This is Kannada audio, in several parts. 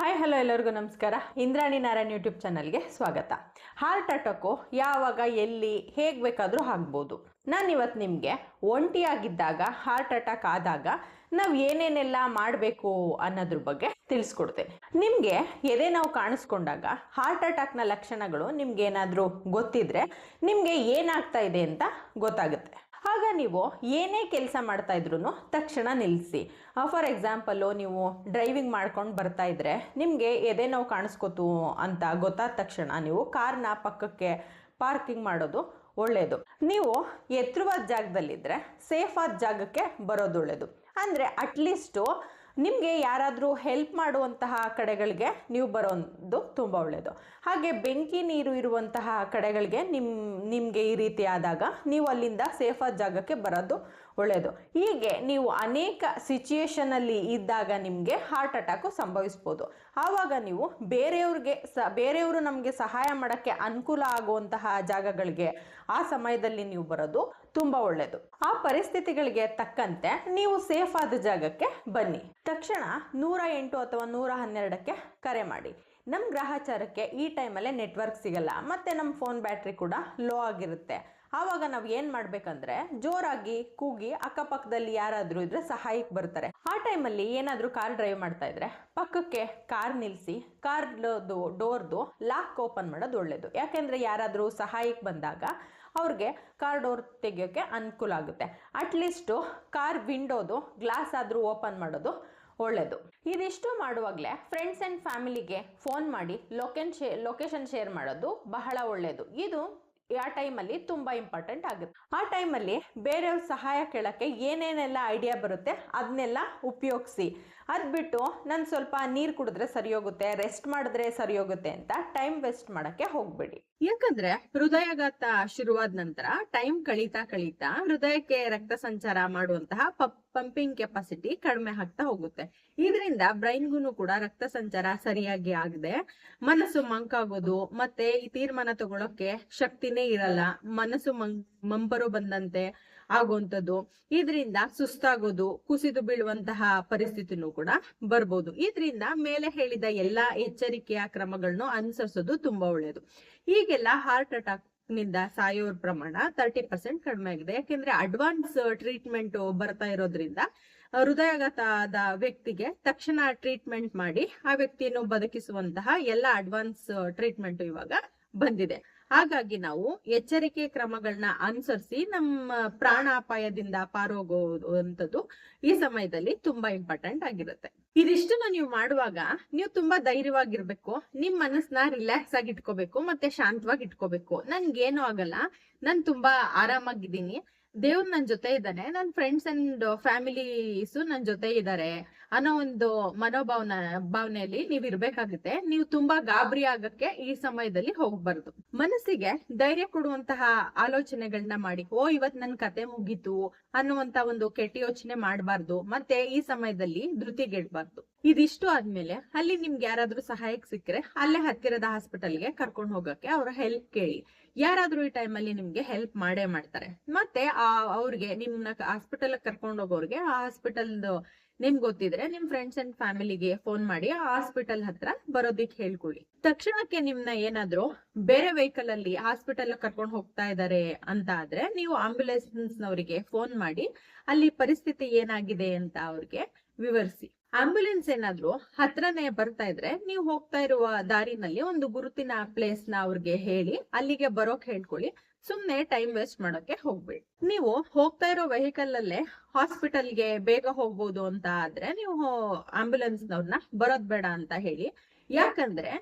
ಹಾಯ್ ಹಲೋ ಎಲ್ಲರಿಗೂ ನಮಸ್ಕಾರ. ಇಂದ್ರಾಣಿ ನಾರಾಯಣ್ ಯೂಟ್ಯೂಬ್ ಚಾನಲ್ಗೆ ಸ್ವಾಗತ. ಹಾರ್ಟ್ ಅಟ್ಯಾಕು ಯಾವಾಗ, ಎಲ್ಲಿ, ಹೇಗೆ ಬೇಕಾದರೂ ಆಗ್ಬೋದು. ನಾನು ಇವತ್ತು ನಿಮಗೆ ಒಂಟಿಯಾಗಿದ್ದಾಗ, ಹಾರ್ಟ್ ಅಟ್ಯಾಕ್ ಆದಾಗ ನಾವು ಏನೇನೆಲ್ಲ ಮಾಡಬೇಕು ಅನ್ನೋದ್ರ ಬಗ್ಗೆ ತಿಳಿಸ್ಕೊಡ್ತೇನೆ. ನಿಮಗೆ ಎದೆ ನಾವು ಕಾಣಿಸ್ಕೊಂಡಾಗ ಹಾರ್ಟ್ ಅಟ್ಯಾಕ್ನ ಲಕ್ಷಣಗಳು ನಿಮ್ಗೆ ಏನಾದರೂ ಗೊತ್ತಿದ್ರೆ ನಿಮಗೆ ಏನಾಗ್ತಾ ಇದೆ ಅಂತ ಗೊತ್ತಾಗುತ್ತೆ. ಆಗ ನೀವು ಏನೇ ಕೆಲಸ ಮಾಡ್ತಾ ಇದ್ರು ತಕ್ಷಣ ನಿಲ್ಲಿಸಿ ಫಾರ್ ಎಕ್ಸಾಂಪಲ್ಲು ನೀವು ಡ್ರೈವಿಂಗ್ ಮಾಡ್ಕೊಂಡು ಬರ್ತಾ ಇದ್ರೆ ನಿಮಗೆ ಎದೆ ನೋವು ಕಾಣಿಸ್ಕೊತು ಅಂತ ಗೊತ್ತಾದ ತಕ್ಷಣ ನೀವು ಕಾರ್ನ ಪಕ್ಕಕ್ಕೆ ಪಾರ್ಕಿಂಗ್ ಮಾಡೋದು ಒಳ್ಳೆಯದು ನೀವು ಎತ್ತರವಾದ ಜಾಗದಲ್ಲಿದ್ದರೆ ಸೇಫಾದ ಜಾಗಕ್ಕೆ ಬರೋದು ಒಳ್ಳೆಯದು ಅಂದರೆ ಅಟ್ಲೀಸ್ಟು ನಿಮಗೆ ಯಾರಾದರೂ ಹೆಲ್ಪ್ ಮಾಡುವಂತಹ ಕಡೆಗಳಿಗೆ ನೀವು ಬರೋದು ತುಂಬ ಒಳ್ಳೆಯದು ಹಾಗೆ ಬೆಂಕಿ ನೀರು ಇರುವಂತಹ ಕಡೆಗಳಿಗೆ ನಿಮ್ಮ ನಿಮಗೆ ಈ ರೀತಿ ಆದಾಗ ನೀವು ಅಲ್ಲಿಂದ ಸೇಫಾದ ಜಾಗಕ್ಕೆ ಬರೋದು ಒಳ್ಳೆಯದು ಹೀಗೆ ನೀವು ಅನೇಕ ಸಿಚುಯೇಷನಲ್ಲಿ ಇದ್ದಾಗ ನಿಮಗೆ ಹಾರ್ಟ್ ಅಟ್ಯಾಕು ಸಂಭವಿಸ್ಬೋದು. ಆವಾಗ ನೀವು ಬೇರೆಯವ್ರಿಗೆ ಸ, ಬೇರೆಯವರು ನಮಗೆ ಸಹಾಯ ಮಾಡೋಕ್ಕೆ ಅನುಕೂಲ ಆಗುವಂತಹ ಜಾಗಗಳಿಗೆ ಆ ಸಮಯದಲ್ಲಿ ನೀವು ಬರೋದು ತುಂಬ ಒಳ್ಳೆಯದು ಆ ಪರಿಸ್ಥಿತಿಗಳಿಗೆ ತಕ್ಕಂತೆ ನೀವು ಸೇಫ್ ಆದ ಜಾಗಕ್ಕೆ ಬನ್ನಿ. ತಕ್ಷಣ ನೂರ ಎಂಟು ಅಥವಾ ನೂರ ಹನ್ನೆರಡಕ್ಕೆ ಕರೆ ಮಾಡಿ. ನಮ್ಮ ಗ್ರಹಚಾರಕ್ಕೆ ಈ ಟೈಮಲ್ಲೇ ನೆಟ್ವರ್ಕ್ ಸಿಗಲ್ಲ. ಮತ್ತು ನಮ್ಮ ಫೋನ್ ಬ್ಯಾಟ್ರಿ ಕೂಡ ಲೋ ಆಗಿರುತ್ತೆ. ಆವಾಗ ನಾವು ಏನು ಮಾಡ್ಬೇಕಂದ್ರೆ ಜೋರಾಗಿ ಕೂಗಿ ಅಕ್ಕಪಕ್ಕದಲ್ಲಿ ಯಾರಾದರೂ ಇದ್ರೆ ಸಹಾಯಕ್ಕೆ ಬರ್ತಾರೆ. ಆ ಟೈಮಲ್ಲಿ ಏನಾದರೂ ಕಾರ್ ಡ್ರೈವ್ ಮಾಡ್ತಾ ಇದ್ರೆ ಪಕ್ಕಕ್ಕೆ ಕಾರ್ ನಿಲ್ಲಿಸಿ ಕಾರ್ ಡೋರ್ದು ಲಾಕ್ ಓಪನ್ ಮಾಡೋದು ಒಳ್ಳೇದು. ಯಾಕೆಂದ್ರೆ ಯಾರಾದರೂ ಸಹಾಯಕ್ಕೆ ಬಂದಾಗ ಅವ್ರಿಗೆ ಕಾರ್ ಡೋರ್ ತೆಗಿಯೋಕ್ಕೆ ಅನುಕೂಲ ಆಗುತ್ತೆ. ಅಟ್ಲೀಸ್ಟು ಕಾರ್ ವಿಂಡೋದು ಗ್ಲಾಸ್ ಆದರೂ ಓಪನ್ ಮಾಡೋದು ಒಳ್ಳೆಯದು ಇದಿಷ್ಟು ಮಾಡುವಾಗಲೇ ಫ್ರೆಂಡ್ಸ್ ಆ್ಯಂಡ್ ಫ್ಯಾಮಿಲಿಗೆ ಫೋನ್ ಮಾಡಿ ಲೊಕೇನ್ ಶೇ ಲೊಕೇಶನ್ ಶೇರ್ ಮಾಡೋದು ಬಹಳ ಒಳ್ಳೆಯದು ಇದು ಆ ಟೈಮಲ್ಲಿ ತುಂಬಾ ಇಂಪಾರ್ಟೆಂಟ್ ಆಗುತ್ತೆ. ಆ ಟೈಮಲ್ಲಿ ಬೇರೆಯವ್ರ ಸಹಾಯ ಕೇಳಕ್ಕೆ ಏನೇನೆಲ್ಲ ಐಡಿಯಾ ಬರುತ್ತೆ ಅದನ್ನೆಲ್ಲ ಉಪಯೋಗಿಸಿ. ಅದು ಬಿಟ್ಟು ನಾನು ಸ್ವಲ್ಪ ನೀರು ಕುಡಿದ್ರೆ ಸರಿ ಹೋಗುತ್ತೆ ರೆಸ್ಟ್ ಮಾಡಿದ್ರೆ ಸರಿ ಹೋಗುತ್ತೆ ಅಂತ ಟೈಮ್ ವೇಸ್ಟ್ ಮಾಡೋಕ್ಕೆ ಹೋಗ್ಬೇಡಿ. ಯಾಕಂದ್ರೆ ಹೃದಯಾಘಾತ ಶುರುವಾದ ನಂತರ ಟೈಮ್ ಕಳೀತಾ ಕಳೀತಾ ಹೃದಯಕ್ಕೆ ರಕ್ತ ಸಂಚಾರ ಮಾಡುವಂತಹ ಪಂಪಿಂಗ್ ಕೆಪಾಸಿಟಿ ಕಡಿಮೆ ಆಗ್ತಾ ಹೋಗುತ್ತೆ. ಇದರಿಂದ ಬ್ರೈನ್ಗೂ ಕೂಡ ರಕ್ತ ಸಂಚಾರ ಸರಿಯಾಗಿ ಆಗದೆ ಮನಸ್ಸು ಮಂಕಾಗೋದು ಮತ್ತೆ ಈ ತೀರ್ಮಾನ ತಗೊಳಕ್ಕೆ ಶಕ್ತಿನೇ ಇರಲ್ಲ, ಮನಸ್ಸು ಮಂಪರು ಬಂದಂತೆ ಆಗುವಂಥದ್ದು. ಇದರಿಂದ ಸುಸ್ತಾಗೋದು, ಕುಸಿದು ಬೀಳುವಂತಹ ಪರಿಸ್ಥಿತಿನೂ ಕೂಡ ಬರ್ಬೋದು. ಇದರಿಂದ ಮೇಲೆ ಹೇಳಿದ ಎಲ್ಲಾ ಎಚ್ಚರಿಕೆಯ ಕ್ರಮಗಳನ್ನು ಅನುಸರಿಸೋದು ತುಂಬಾ ಒಳ್ಳೆಯದು ಈಗೆಲ್ಲ ಹಾರ್ಟ್ ಅಟ್ಯಾಕ್ನಿಂದ ಸಾಯೋರ್ ಪ್ರಮಾಣ ತರ್ಟಿ ಪರ್ಸೆಂಟ್ ಕಡಿಮೆ ಆಗಿದೆ. ಯಾಕೆಂದ್ರೆ ಅಡ್ವಾನ್ಸ್ ಟ್ರೀಟ್ಮೆಂಟ್ ಬರ್ತಾ ಇರೋದ್ರಿಂದ ಹೃದಯಾಘಾತದ ವ್ಯಕ್ತಿಗೆ ತಕ್ಷಣ ಟ್ರೀಟ್ಮೆಂಟ್ ಮಾಡಿ ಆ ವ್ಯಕ್ತಿಯನ್ನು ಬದುಕಿಸುವಂತಹ ಎಲ್ಲ ಅಡ್ವಾನ್ಸ್ ಟ್ರೀಟ್ಮೆಂಟ್ ಇವಾಗ ಬಂದಿದೆ. ಹಾಗಾಗಿ ನಾವು ಎಚ್ಚರಿಕೆ ಕ್ರಮಗಳನ್ನ ಅನುಸರಿಸಿ ನಮ್ಮ ಪ್ರಾಣಾಪಾಯದಿಂದ ಪಾರೋಗುವಂಥದ್ದು ಈ ಸಮಯದಲ್ಲಿ ತುಂಬಾ ಇಂಪಾರ್ಟೆಂಟ್ ಆಗಿರುತ್ತೆ. ಇದಿಷ್ಟನ್ನ ನೀವು ಮಾಡುವಾಗ ನೀವು ತುಂಬಾ ಧೈರ್ಯವಾಗಿರ್ಬೇಕು ನಿಮ್ ಮನಸ್ಸನ್ನ ರಿಲ್ಯಾಕ್ಸ್ ಆಗಿ ಇಟ್ಕೋಬೇಕು ಮತ್ತೆ ಶಾಂತವಾಗಿ ಇಟ್ಕೋಬೇಕು ನನ್ಗೇನು ಆಗಲ್ಲ, ನಾನ್ ತುಂಬಾ ಆರಾಮಾಗಿದ್ದೀನಿ. ದೇವ್ರು ನನ್ ಜೊತೆ ಇದ್ದಾನೆ. ನನ್ ಫ್ರೆಂಡ್ಸ್ ಅಂಡ್ ಫ್ಯಾಮಿಲೀಸ್ ನನ್ ಜೊತೆ ಇದ್ದಾರೆ ಅನ್ನೋ ಒಂದು ಮನೋಭಾವನ, ಭಾವನೆಯಲ್ಲಿ ನೀವ್ ಇರ್ಬೇಕಾಗುತ್ತೆ. ನೀವು ತುಂಬಾ ಗಾಬರಿ ಆಗಕ್ಕೆ ಈ ಸಮಯದಲ್ಲಿ ಹೋಗ್ಬಾರ್ದು. ಮನಸ್ಸಿಗೆ ಧೈರ್ಯ ಕೊಡುವಂತಹ ಆಲೋಚನೆಗಳನ್ನ ಮಾಡಿ, ಓ ಇವತ್ ನನ್ ಕತೆ ಮುಗೀತು ಅನ್ನುವಂತ ಒಂದು ಕೆಟ್ಟ ಯೋಚನೆ ಮಾಡಬಾರ್ದು. ಮತ್ತೆ ಈ ಸಮಯದಲ್ಲಿ ಧೃತಿಗೆಡ್ಬಾರ್ದು. ಇದಿಷ್ಟು ಆದ್ಮೇಲೆ ಅಲ್ಲಿ ನಿಮ್ಗೆ ಯಾರಾದ್ರೂ ಸಹಾಯಕ್ ಸಿಕ್ಕರೆ ಅಲ್ಲೇ ಹತ್ತಿರದ ಹಾಸ್ಪಿಟಲ್ಗೆ ಕರ್ಕೊಂಡು ಹೋಗಕ್ಕೆ ಅವ್ರ ಹೆಲ್ಪ್ ಕೇಳಿ. ಯಾರಾದ್ರೂ ಈ ಟೈಮಲ್ಲಿ ನಿಮ್ಗೆ ಹೆಲ್ಪ್ ಮಾಡೇ ಮಾಡ್ತಾರೆ. ಮತ್ತೆ ಆ ಅವ್ರಿಗೆ ನಿಮ್ನ ಹಾಸ್ಪಿಟಲ್ ಕರ್ಕೊಂಡು ಹೋಗೋರ್ಗೆ ಆ ಹಾಸ್ಪಿಟಲ್ ನಿಮ್ ಗೊತ್ತಿದ್ರೆ ನಿಮ್ ಫ್ರೆಂಡ್ಸ್ ಅಂಡ್ ಫ್ಯಾಮಿಲಿಗೆ ಫೋನ್ ಮಾಡಿ ಆ ಹಾಸ್ಪಿಟಲ್ ಹತ್ರ ಬರೋದಿಕ್ ಹೇಳ್ಕೊಳ್ಳಿ ತಕ್ಷಣಕ್ಕೆ ನಿಮ್ನ ಏನಾದ್ರು ಬೇರೆ ವೆಹಿಕಲ್ ಅಲ್ಲಿ ಹಾಸ್ಪಿಟಲ್ ಕರ್ಕೊಂಡು ಹೋಗ್ತಾ ಇದಾರೆ ಅಂತ ಆದ್ರೆ ನೀವು ಆಂಬ್ಯುಲೆನ್ಸ್ ನವರಿಗೆ ಫೋನ್ ಮಾಡಿ ಅಲ್ಲಿ ಪರಿಸ್ಥಿತಿ ಏನಾಗಿದೆ ಅಂತ ಅವ್ರಿಗೆ ವಿವರಿಸಿ. ಆಂಬ್ಯುಲೆನ್ಸ್ ಏನಾದ್ರು ಹತ್ರನೇ ಬರ್ತಾ ಇದ್ರೆ ನೀವು ಹೋಗ್ತಾ ಇರುವ ದಾರಿನಲ್ಲಿ ಒಂದು ಗುರುತಿನ ಪ್ಲೇಸ್ನ ಅವ್ರಿಗೆ ಹೇಳಿ, ಅಲ್ಲಿಗೆ ಬರೋಕ್ ಹೇಳ್ಕೊಳ್ಳಿ. ಸುಮ್ನೆ ಟೈಮ್ ವೇಸ್ಟ್ ಮಾಡೋಕೆ ಹೋಗ್ಬೇಡಿ. ನೀವು ಹೋಗ್ತಾ ಇರೋ ವೆಹಿಕಲ್ ಅಲ್ಲೇ ಹಾಸ್ಪಿಟಲ್ಗೆ ಬೇಗ ಹೋಗ್ಬೋದು ಅಂತ ಆದ್ರೆ ನೀವು ಆಂಬ್ಯುಲೆನ್ಸ್ ನವ್ರನ್ನ ಬರೋದ್ ಬೇಡ ಅಂತ ಹೇಳಿ. ಯಾಕಂದ್ರೆ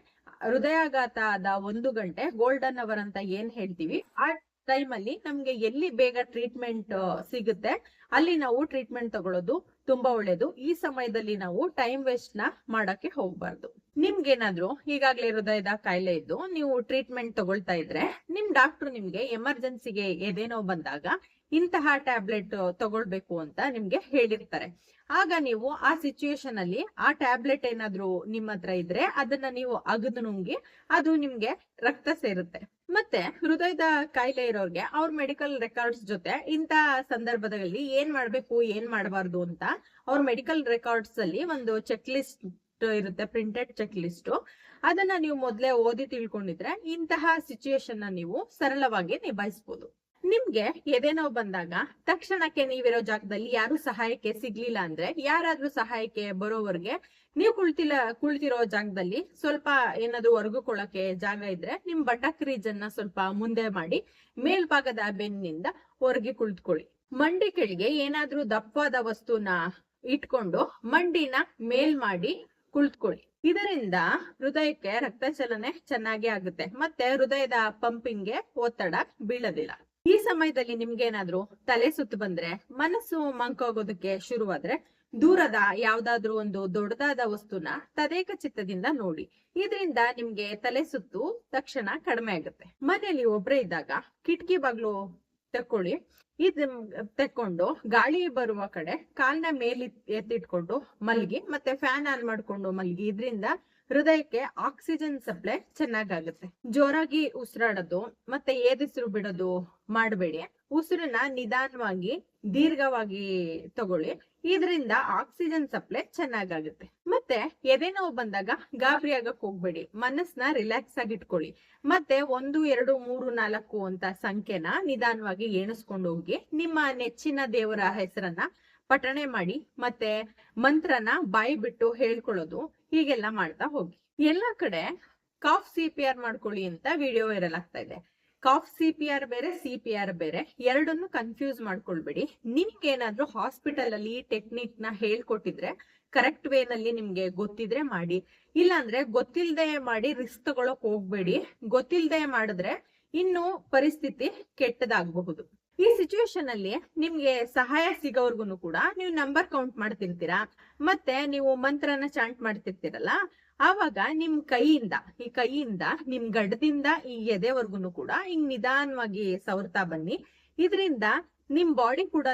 ಹೃದಯಾಘಾತ ಆದ ಒಂದು ಗಂಟೆ ಗೋಲ್ಡನ್ ಅವರ್ ಅಂತ ಏನ್ ಹೇಳ್ತೀವಿ? ಆ ಟೈಮ್ ಅಲ್ಲಿ ನಮ್ಗೆ ಎಲ್ಲಿ ಬೇಗ ಟ್ರೀಟ್ಮೆಂಟ್ ಸಿಗುತ್ತೆ, ಅಲ್ಲಿ ನಾವು ಟ್ರೀಟ್ಮೆಂಟ್ ತಗೊಳ್ಳೋದು ತುಂಬಾ ಒಳ್ಳೇದು. ಈ ಸಮಯದಲ್ಲಿ ನಾವು ಟೈಮ್ ವೇಸ್ಟ್ನ ಮಾಡಕ್ಕೆ ಹೋಗ್ಬಾರ್ದು. ನಿಮ್ಗೇನಾದ್ರೂ ಈಗಾಗ್ಲೇ ಹೃದಯದ ಕಾಯಿಲೆ ಇದ್ದು ನೀವು ಟ್ರೀಟ್ಮೆಂಟ್ ತಗೊಳ್ತಾ ಇದ್ರೆ ನಿಮ್ ಡಾಕ್ಟರ್ ನಿಮ್ಗೆ ಎಮರ್ಜೆನ್ಸಿಗೆ ಎದೇನೋ ಬಂದಾಗ ಇಂತಹ ಟ್ಯಾಬ್ಲೆಟ್ ತಗೊಳ್ಬೇಕು ಅಂತ ನಿಮ್ಗೆ ಹೇಳಿರ್ತಾರೆ. ಆಗ ನೀವು ಆ ಸಿಚುಯೇಷನ್ ಅಲ್ಲಿ ಆ ಟ್ಯಾಬ್ಲೆಟ್ ಏನಾದ್ರೂ ನಿಮ್ಮ ಹತ್ರ ಇದ್ರೆ ಅದನ್ನ ನೀವು ಅಗದು ನುಂಗಿ ಅದು ನಿಮ್ಗೆ ರಕ್ತ ಸೇರುತ್ತೆ. ಮತ್ತೆ ಹೃದಯದ ಕಾಯಿಲೆ ಇರೋರ್ಗೆ ಅವ್ರ ಮೆಡಿಕಲ್ ರೆಕಾರ್ಡ್ಸ್ ಜೊತೆ ಇಂತ ಸಂದರ್ಭದಲ್ಲಿ ಏನ್ ಮಾಡ್ಬೇಕು, ಏನ್ ಮಾಡಬಾರ್ದು ಅಂತ ಅವ್ರ ಮೆಡಿಕಲ್ ರೆಕಾರ್ಡ್ಸ್ ಅಲ್ಲಿ ಒಂದು ಚೆಕ್ ಲಿಸ್ಟ್ ಇರುತ್ತೆ ಪ್ರಿಂಟೆಡ್ ಚೆಕ್ ಲಿಸ್ಟ್ ಅದನ್ನ ನೀವು ಮೊದಲೇ ಓದಿ ತಿಳ್ಕೊಂಡಿದ್ರೆ ಇಂತಹ ಸಿಚುಯೇಷನ್ ನೀವು ಸರಳವಾಗಿ ನಿಭಾಯಿಸಬಹುದು ನಿಮ್ಗೆ ಎದೆನೋ ಬಂದಾಗ ತಕ್ಷಣಕ್ಕೆ ನೀವಿರೋ ಜಾಗದಲ್ಲಿ ಯಾರು ಸಹಾಯಕ್ಕೆ ಸಿಗ್ಲಿಲ್ಲ ಅಂದ್ರೆ ಯಾರಾದ್ರೂ ಸಹಾಯಕ್ಕೆ ಬರೋವರ್ಗೆ ನೀವು ಕುಳಿತಿಲ್ಲ, ಕುಳ್ತಿರೋ ಜಾಗದಲ್ಲಿ ಸ್ವಲ್ಪ ಏನಾದ್ರು ಒರ್ಗುಕೊಳ್ಳಕ್ಕೆ ಜಾಗ ಇದ್ರೆ ನಿಮ್ ಬಟಕ್ ರೀಜನ್ನ ಸ್ವಲ್ಪ ಮುಂದೆ ಮಾಡಿ ಮೇಲ್ಭಾಗದ ಬೆನ್ನಿಂದ ಹೊರಗೆ ಕುಳಿತುಕೊಳ್ಳಿ. ಮಂಡಿ ಕೆಳಗೆ ಏನಾದ್ರೂ ದಪ್ಪವಾದ ವಸ್ತುನ ಇಟ್ಕೊಂಡು ಮಂಡಿನ ಮೇಲ್ ಮಾಡಿ ಕುಳಿತುಕೊಳ್ಳಿ. ಇದರಿಂದ ಹೃದಯಕ್ಕೆ ರಕ್ತ ಚಲನೆ ಚೆನ್ನಾಗಿ ಆಗುತ್ತೆ. ಮತ್ತೆ ಹೃದಯದ ಪಂಪಿಂಗ್ಗೆ ಒತ್ತಡ ಬೀಳೋದಿಲ್ಲ. ಈ ಸಮಯದಲ್ಲಿ ನಿಮ್ಗೆ ಏನಾದ್ರು ತಲೆ ಸುತ್ತು ಬಂದ್ರೆ, ಮನಸ್ಸು ಮಂಕೋಗೋದಕ್ಕೆ ಶುರುವಾದ್ರೆ ದೂರದ ಯಾವ್ದಾದ್ರು ಒಂದು ದೊಡ್ಡದಾದ ವಸ್ತುನ ತದೇಕ ಚಿತ್ತದಿಂದ ನೋಡಿ. ಇದರಿಂದ ನಿಮ್ಗೆ ತಲೆ ಸುತ್ತು ತಕ್ಷಣ ಕಡಿಮೆ ಆಗುತ್ತೆ. ಮನೆಯಲ್ಲಿ ಒಬ್ರೇ ಇದ್ದಾಗ ಕಿಟಕಿ ಬಾಗ್ಲು ತಕ್ಕೊಳ್ಳಿ, ಇದ್ ತೆಕ್ಕೊಂಡು ಗಾಳಿ ಬರುವ ಕಡೆ ಕಾಲ್ನ ಮೇಲೆ ಎತ್ತಿಟ್ಕೊಂಡು ಮಲ್ಗಿ ಮತ್ತೆ ಫ್ಯಾನ್ ಆನ್ ಮಾಡ್ಕೊಂಡು ಮಲ್ಗಿ. ಇದ್ರಿಂದ ಹೃದಯಕ್ಕೆ ಆಕ್ಸಿಜನ್ ಸಪ್ಲೈ ಚೆನ್ನಾಗಾಗುತ್ತೆ. ಜೋರಾಗಿ ಉಸಿರಾಡೋದು ಮತ್ತೆ ಏದಿಸಿರು ಬಿಡೋದು ಮಾಡಬೇಡಿ. ಉಸಿರನ್ನ ನಿಧಾನವಾಗಿ, ದೀರ್ಘವಾಗಿ ತಗೊಳ್ಳಿ. ಇದರಿಂದ ಆಕ್ಸಿಜನ್ ಸಪ್ಲೈ ಚೆನ್ನಾಗಾಗುತ್ತೆ. ಮತ್ತೆ ಎದೆ ನೋವು ಬಂದಾಗ ಗಾಬರಿ ಆಗಕ್ ಹೋಗ್ಬೇಡಿ. ಮನಸ್ಸನ್ನ ರಿಲ್ಯಾಕ್ಸ್ ಆಗಿ ಇಟ್ಕೊಳ್ಳಿ. ಮತ್ತೆ ಒಂದು, ಎರಡು, ಮೂರು, ನಾಲ್ಕು ಅಂತ ಸಂಖ್ಯೆನ ನಿಧಾನವಾಗಿ ಎಣಿಸ್ಕೊಂಡು ಹೋಗಿ ನಿಮ್ಮ ನೆಚ್ಚಿನ ದೇವರ ಹೆಸರನ್ನ ಪಠಣೆ ಮಾಡಿ ಮತ್ತೆ ಮಂತ್ರನ ಬಾಯಿ ಬಿಟ್ಟು ಹೇಳ್ಕೊಳ್ಳೋದು. ಹೀಗೆಲ್ಲ ಮಾಡ್ತಾ ಹೋಗಿ. ಎಲ್ಲ ಕಡೆ ಕಾಫ್ ಸಿ ಪಿ ಆರ್ ಮಾಡ್ಕೊಳ್ಳಿ ಅಂತ ವಿಡಿಯೋ ವೈರಲ್ ಆಗ್ತಾ ಇದೆ. ಕಾಫ್ ಸಿ ಪಿ ಆರ್ ಬೇರೆ ಸಿ ಪಿ ಆರ್ ಬೇರೆ, ಎರಡನ್ನು ಕನ್ಫ್ಯೂಸ್ ಮಾಡ್ಕೊಳ್ಬೇಡಿ. ನಿಮ್ಗೆ ಏನಾದ್ರೂ ಹಾಸ್ಪಿಟಲ್ ಅಲ್ಲಿ ಟೆಕ್ನಿಕ್ನ ಹೇಳ್ಕೊಟ್ಟಿದ್ರೆ ಕರೆಕ್ಟ್ ವೇ ನಲ್ಲಿ ನಿಮ್ಗೆ ಗೊತ್ತಿದ್ರೆ ಮಾಡಿ. ಇಲ್ಲಾಂದ್ರೆ ಗೊತ್ತಿಲ್ಲದೆ ಮಾಡಿ ರಿಸ್ಕ್ ತಗೊಳಕ್ ಹೋಗ್ಬೇಡಿ. ಗೊತ್ತಿಲ್ಲದೆ ಮಾಡಿದ್ರೆ ಇನ್ನು ಪರಿಸ್ಥಿತಿ ಕೆಟ್ಟದಾಗಬಹುದು. ಈ ಸಿಚುವೇಶನ್ ಅಲ್ಲಿ ನಿಮ್ಗೆ ಸಹಾಯ ಸಿಗೋರ್ಗು ಕೂಡ ನೀವು ನಂಬರ್ ಕೌಂಟ್ ಮಾಡ್ತಿರ್ತೀರಾ, ಮತ್ತೆ ನೀವು ಮಂತ್ರನ ಚಾಂಟ್ ಮಾಡ್ತಿರ್ತೀರಲ್ಲ, ಆವಾಗ ನಿಮ್ ಕೈಯಿಂದ, ಈ ಕೈಯಿಂದ, ನಿಮ್ ಗಡ್ಡದಿಂದ ಈ ಎದೆವರ್ಗುನು ಕೂಡ ಹಿಂಗ್ ನಿಧಾನವಾಗಿ ಸವರ್ತಾ ಬನ್ನಿ. ಇದರಿಂದ ನಿಮ್ ಬಾಡಿ ಕೂಡ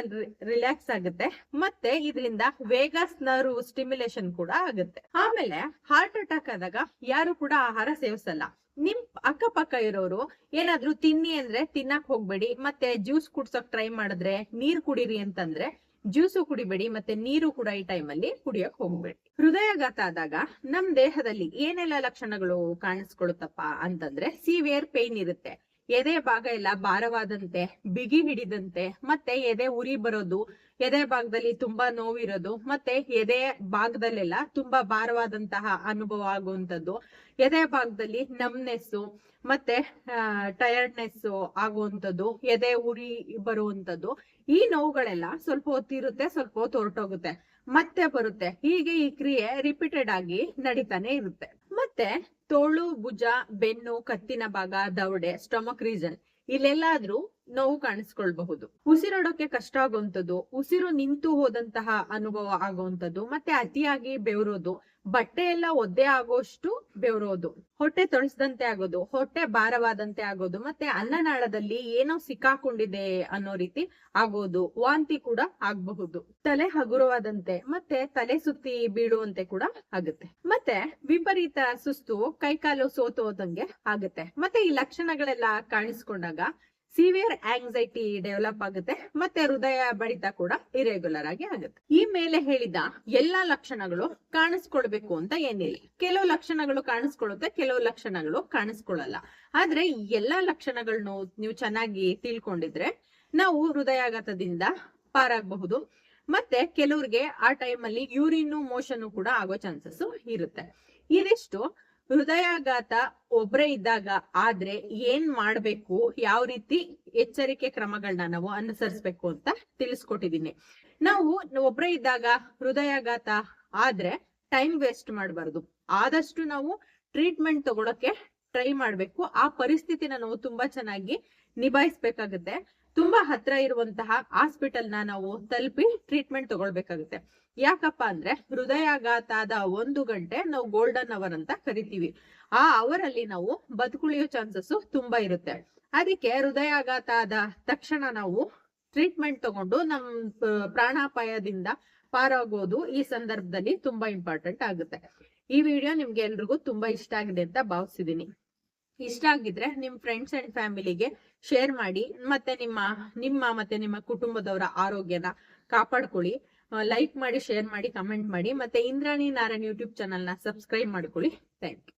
ರಿಲ್ಯಾಕ್ಸ್ ಆಗುತ್ತೆ, ಮತ್ತೆ ಇದರಿಂದ ವೇಗಸ್ ನರ್ವ್ ಸ್ಟಿಮ್ಯುಲೇಷನ್ ಕೂಡ ಆಗುತ್ತೆ. ಆಮೇಲೆ ಹಾರ್ಟ್ ಅಟ್ಯಾಕ್ ಆದಾಗ ಯಾರು ಕೂಡ ಆಹಾರ ಸೇವಿಸಲ್ಲ. ನಿಮ್ ಅಕ್ಕಪಕ್ಕ ಇರೋರು ಏನಾದ್ರೂ ತಿನ್ನಿ ಅಂದ್ರೆ ತಿನ್ನಕ್ ಹೋಗ್ಬೇಡಿ, ಮತ್ತೆ ಜ್ಯೂಸ್ ಕುಡ್ಸಕ್ ಟ್ರೈ ಮಾಡಿದ್ರೆ ನೀರ್ ಕುಡೀರಿ ಅಂತಂದ್ರೆ ಜ್ಯೂಸು ಕುಡಿಬೇಡಿ, ಮತ್ತೆ ನೀರು ಕೂಡ ಈ ಟೈಮಲ್ಲಿ ಕುಡಿಯಕ್ ಹೋಗ್ಬೇಡಿ. ಹೃದಯಾಘಾತ ಆದಾಗ ನಮ್ ದೇಹದಲ್ಲಿ ಏನೆಲ್ಲ ಲಕ್ಷಣಗಳು ಕಾಣಿಸ್ಕೊಳುತ್ತಪ್ಪ ಅಂತಂದ್ರೆ ಸಿವಿಯರ್ ಪೇನ್ ಇರುತ್ತೆ. ಎದೆ ಭಾಗ ಎಲ್ಲ ಭಾರವಾದಂತೆ, ಬಿಗಿ ಹಿಡಿದಂತೆ, ಮತ್ತೆ ಎದೆ ಉರಿ ಬರೋದು, ಎದೆ ಭಾಗದಲ್ಲಿ ತುಂಬಾ ನೋವಿರೋದು, ಮತ್ತೆ ಎದೆ ಭಾಗದಲ್ಲೆಲ್ಲ ತುಂಬಾ ಭಾರವಾದಂತಹ ಅನುಭವ ಆಗುವಂತದ್ದು ಎದೆ ಭಾಗದಲ್ಲಿ ನಮ್ನೆಸ್ಸು ಮತ್ತೆ ಟಯರ್ಡ್ನೆಸ್ ಆಗುವಂಥದ್ದು, ಎದೆ ಉರಿ ಬರುವಂಥದ್ದು. ಈ ನೋವುಗಳೆಲ್ಲ ಸ್ವಲ್ಪ ಹೊತ್ತಿರುತ್ತೆ, ಸ್ವಲ್ಪ ಹೊತ್ತು ಹೊರಟೋಗುತ್ತೆ, ಮತ್ತೆ ಬರುತ್ತೆ. ಹೀಗೆ ಈ ಕ್ರಿಯೆ ರಿಪೀಟೆಡ್ ಆಗಿ ನಡೀತಾನೆ ಇರುತ್ತೆ. ಮತ್ತೆ ತೋಳು ಭುಜ ಬೆನ್ನು ಕತ್ತಿನ ಭಾಗ ದವಡೆ ಸ್ಟಮಕ್ ರೀಸನ್ ಇಲ್ಲೆಲ್ಲಾದ್ರೂ ನೋವು ಕಾಣಿಸ್ಕೊಳ್ಬಹುದು. ಉಸಿರಾಡೋಕೆ ಕಷ್ಟ ಆಗುವಂಥದ್ದು, ಉಸಿರು ನಿಂತು ಹೋದಂತಹ ಅನುಭವ ಆಗುವಂಥದ್ದು, ಮತ್ತೆ ಅತಿಯಾಗಿ ಬೆವರೋದು, ಬಟ್ಟೆ ಎಲ್ಲ ಒದ್ದೆ ಆಗೋಷ್ಟು ಬೆವರೋದು, ಹೊಟ್ಟೆ ತೊಳಸದಂತೆ ಆಗೋದು, ಹೊಟ್ಟೆ ಭಾರವಾದಂತೆ ಆಗೋದು, ಮತ್ತೆ ಅನ್ನನಾಳದಲ್ಲಿ ಏನೋ ಸಿಕ್ಕಾಕೊಂಡಿದೆ ಅನ್ನೋ ರೀತಿ ಆಗೋದು, ವಾಂತಿ ಕೂಡ ಆಗಬಹುದು. ತಲೆ ಹಗುರವಾದಂತೆ, ಮತ್ತೆ ತಲೆ ಸುತ್ತಿ ಬೀಳುವಂತೆ ಕೂಡ ಆಗುತ್ತೆ. ಮತ್ತೆ ವಿಪರೀತ ಸುಸ್ತು, ಕೈಕಾಲು ಸೋತು ಹೋದಂಗೆ ಆಗುತ್ತೆ. ಮತ್ತೆ ಈ ಲಕ್ಷಣಗಳೆಲ್ಲ ಕಾಣಿಸ್ಕೊಂಡಾಗ ಸಿವಿಯರ್ ಆಂಗ್ಸೈಟಿ ಡೆವಲಪ್ ಆಗುತ್ತೆ, ಮತ್ತೆ ಹೃದಯ ಬಡಿತ ಕೂಡ ಇರೆಗ್ಯುಲರ್ ಆಗಿ ಆಗುತ್ತೆ. ಈ ಮೇಲೆ ಹೇಳಿದ ಎಲ್ಲಾ ಲಕ್ಷಣಗಳು ಕಾಣಿಸ್ಕೊಳ್ಬೇಕು ಅಂತ ಏನಿಲ್ಲ. ಕೆಲವು ಲಕ್ಷಣಗಳು ಕಾಣಿಸ್ಕೊಳ್ಳುತ್ತೆ, ಕೆಲವು ಲಕ್ಷಣಗಳು ಕಾಣಿಸ್ಕೊಳ್ಳಲ್ಲ. ಆದ್ರೆ ಎಲ್ಲಾ ಲಕ್ಷಣಗಳನ್ನು ನೀವು ಚೆನ್ನಾಗಿ ತಿಳ್ಕೊಂಡಿದ್ರೆ ನಾವು ಹೃದಯಾಘಾತದಿಂದ ಪಾರಾಗಬಹುದು, ಮತ್ತೆ ಕೆಲವ್ರಿಗೆ ಆ ಟೈಮಲ್ಲಿ ಯೂರಿನ್ ಮೋಷನ್ ಕೂಡ ಆಗೋ ಚಾನ್ಸಸ್ ಇರುತ್ತೆ. ಇದಿಷ್ಟು ಹೃದಯಾಘಾತ ಒಬ್ರೇ ಇದ್ದಾಗ ಆದ್ರೆ ಏನ್ ಮಾಡ್ಬೇಕು, ಯಾವ ರೀತಿ ಎಚ್ಚರಿಕೆ ಕ್ರಮಗಳನ್ನ ನಾವು ಅನುಸರಿಸ್ಬೇಕು ಅಂತ ತಿಳಿಸ್ಕೊಟ್ಟಿದೀನಿ. ನಾವು ಒಬ್ರೇ ಇದ್ದಾಗ ಹೃದಯಾಘಾತ ಆದ್ರೆ ಟೈಮ್ ವೇಸ್ಟ್ ಮಾಡಬಾರ್ದು. ಆದಷ್ಟು ನಾವು ಟ್ರೀಟ್ಮೆಂಟ್ ತಗೊಳಕ್ಕೆ ಟ್ರೈ ಮಾಡ್ಬೇಕು. ಆ ಪರಿಸ್ಥಿತಿನ ನಾವು ತುಂಬಾ ಚೆನ್ನಾಗಿ ನಿಭಾಯಿಸ್ಬೇಕಾಗುತ್ತೆ. ತುಂಬಾ ಹತ್ರ ಇರುವಂತಹ ಹಾಸ್ಪಿಟಲ್ನ ನಾವು ತಲುಪಿ ಟ್ರೀಟ್ಮೆಂಟ್ ತಗೊಳ್ಬೇಕಾಗುತ್ತೆ. ಯಾಕಪ್ಪ ಅಂದ್ರೆ ಹೃದಯಾಘಾತ ಆದ ಒಂದು ಗಂಟೆ ನಾವು ಗೋಲ್ಡನ್ ಅವರ್ ಅಂತ ಕರಿತೀವಿ. ಆ ಅವರ್ ಅಲ್ಲಿ ನಾವು ಬದುಕುಳಿಯೋ ಚಾನ್ಸಸ್ ತುಂಬಾ ಇರುತ್ತೆ. ಅದಕ್ಕೆ ಹೃದಯಾಘಾತ ಆದ ತಕ್ಷಣ ನಾವು ಟ್ರೀಟ್ಮೆಂಟ್ ತಗೊಂಡು ನಮ್ ಪ್ರಾಣಾಪಾಯದಿಂದ ಪಾರಾಗೋದು ಈ ಸಂದರ್ಭದಲ್ಲಿ ತುಂಬಾ ಇಂಪಾರ್ಟೆಂಟ್ ಆಗುತ್ತೆ. ಈ ವಿಡಿಯೋ ನಿಮ್ಗೆ ಎಲ್ರಿಗೂ ತುಂಬಾ ಇಷ್ಟ ಆಗಿದೆ ಅಂತ ಭಾವಿಸಿದೀನಿ ಇಷ್ಟ ಆಗಿದ್ರೆ ನಿಮ್ ಫ್ರೆಂಡ್ಸ್ ಅಂಡ್ ಫ್ಯಾಮಿಲಿಗೆ ಶೇರ್ ಮಾಡಿ, ಮತ್ತೆ ನಿಮ್ಮ ನಿಮ್ಮ ಮತ್ತೆ ನಿಮ್ಮ ಕುಟುಂಬದವರ ಆರೋಗ್ಯನ ಕಾಪಾಡ್ಕೊಳ್ಳಿ. ಲೈಕ್ ಮಾಡಿ ಶೇರ್ ಮಾಡಿ ಕಮೆಂಟ್ ಮಾಡಿ, ಮತ್ತೆ ಇಂದ್ರಾಣಿ ನಾರಾಯಣ್ ಯೂಟ್ಯೂಬ್ ಚಾನಲ್ನ ಸಬ್ಸ್ಕ್ರೈಬ್ ಮಾಡ್ಕೊಳ್ಳಿ. Thank you